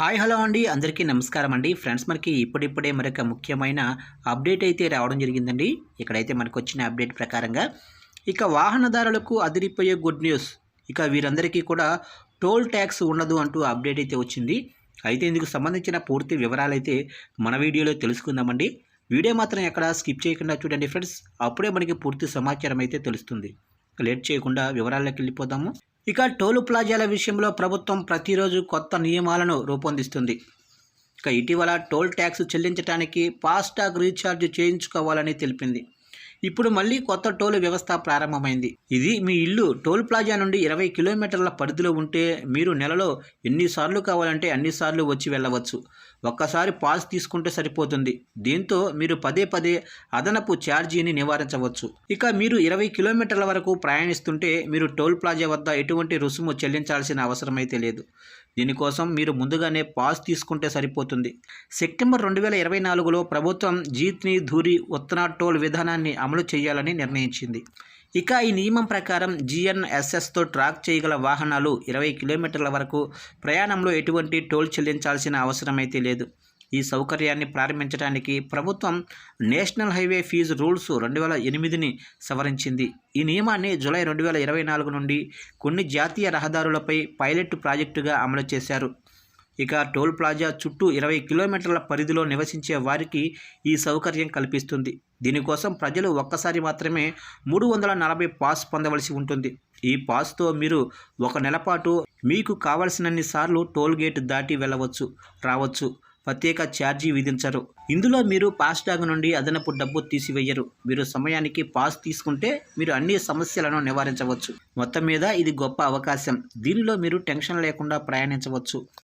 Hi hello అండి. అందరికీ నమస్కారం అండి. ఫ్రెండ్స్ మనకి ఇప్పుడిప్పుడే మరొక ముఖ్యమైన అప్డేట్ అయితే రావడం జరిగిందండి. ఇక్కడైతే మనకు వచ్చిన అప్డేట్ ప్రకారంగా ఇక వాహనదారులకు అదిరిపోయే గుడ్ న్యూస్ ఇక వీరందరికీ కూడా టోల్ ట్యాక్స్ ఉండదు అంటూ అప్డేట్ అయితే వచ్చింది. అయితే ఇందుకు సంబంధించిన పూర్తి వివరాలు అయితే మన వీడియోలో తెలుసుకుందామండి. వీడియో మాత్రం ఎక్కడ స్కిప్ చేయకుండా చూడండి ఫ్రెండ్స్. అప్పుడే మనకి పూర్తి సమాచారం అయితే తెలుస్తుంది. లేట్ చేయకుండా వివరాల్లోకి వెళ్ళిపోదాము. ఇక టోలు ప్లాజాల విషయంలో ప్రభుత్వం ప్రతిరోజు కొత్త నియమాలను రూపొందిస్తుంది. ఇక ఇటీవల టోల్ ట్యాక్స్ చెల్లించడానికి ఫాస్టాగ్ రీఛార్జ్ చేయించుకోవాలని తెలిపింది. ఇప్పుడు మళ్ళీ కొత్త టోల్ వ్యవస్థ ప్రారంభమైంది. ఇది మీ ఇల్లు టోల్ ప్లాజా నుండి ఇరవై కిలోమీటర్ల పరిధిలో ఉంటే మీరు నెలలో ఎన్నిసార్లు కావాలంటే అన్నిసార్లు వచ్చి వెళ్ళవచ్చు. ఒక్కసారి పాస్ తీసుకుంటే సరిపోతుంది. దీంతో మీరు పదే పదే అదనపు ఛార్జీని నివారించవచ్చు. ఇక మీరు ఇరవై కిలోమీటర్ల వరకు ప్రయాణిస్తుంటే మీరు టోల్ ప్లాజా వద్ద ఎటువంటి రుసుము చెల్లించాల్సిన అవసరమైతే లేదు. దీనికోసం మీరు ముందుగానే పాస్ తీసుకుంటే సరిపోతుంది. సెప్టెంబర్ రెండు వేల ఇరవై నాలుగులో ప్రభుత్వం జీత్ని ధూరి ఉత్తనా టోల్ విధానాన్ని అమలు చేయాలని నిర్ణయించింది. ఇక ఈ నియమం ప్రకారం జిఎన్ఎస్ఎస్తో ట్రాక్ చేయగల వాహనాలు ఇరవై కిలోమీటర్ల వరకు ప్రయాణంలో ఎటువంటి టోల్ చెల్లించాల్సిన అవసరం అయితే లేదు. ఈ సౌకర్యాన్ని ప్రారంభించడానికి ప్రభుత్వం నేషనల్ హైవే ఫీజు రూల్స్ రెండు వేల ఎనిమిదిని సవరించింది. ఈ నియమాన్ని జూలై రెండు వేల ఇరవై నాలుగు నుండి కొన్ని జాతీయ రహదారులపై పైలట్ ప్రాజెక్టుగా అమలు చేశారు. ఇక టోల్ ప్లాజా చుట్టూ ఇరవై కిలోమీటర్ల పరిధిలో నివసించే వారికి ఈ సౌకర్యం కల్పిస్తుంది. దీనికోసం ప్రజలు ఒక్కసారి మాత్రమే మూడు వందల నలభై పాస్ పొందవలసి ఉంటుంది. ఈ పాస్తో మీరు ఒక నెల పాటు మీకు కావలసినన్ని సార్లు టోల్ గేట్ దాటి వెళ్ళవచ్చు రావచ్చు. ప్రత్యేక ఛార్జీ విధించరు. ఇందులో మీరు ఫాస్టాగ్ నుండి అదనపు డబ్బు తీసివేయరు. మీరు సమయానికి పాస్ తీసుకుంటే మీరు అన్ని సమస్యలను నివారించవచ్చు. మొత్తం మీద ఇది గొప్ప అవకాశం. దీనిలో మీరు టెన్షన్ లేకుండా ప్రయాణించవచ్చు.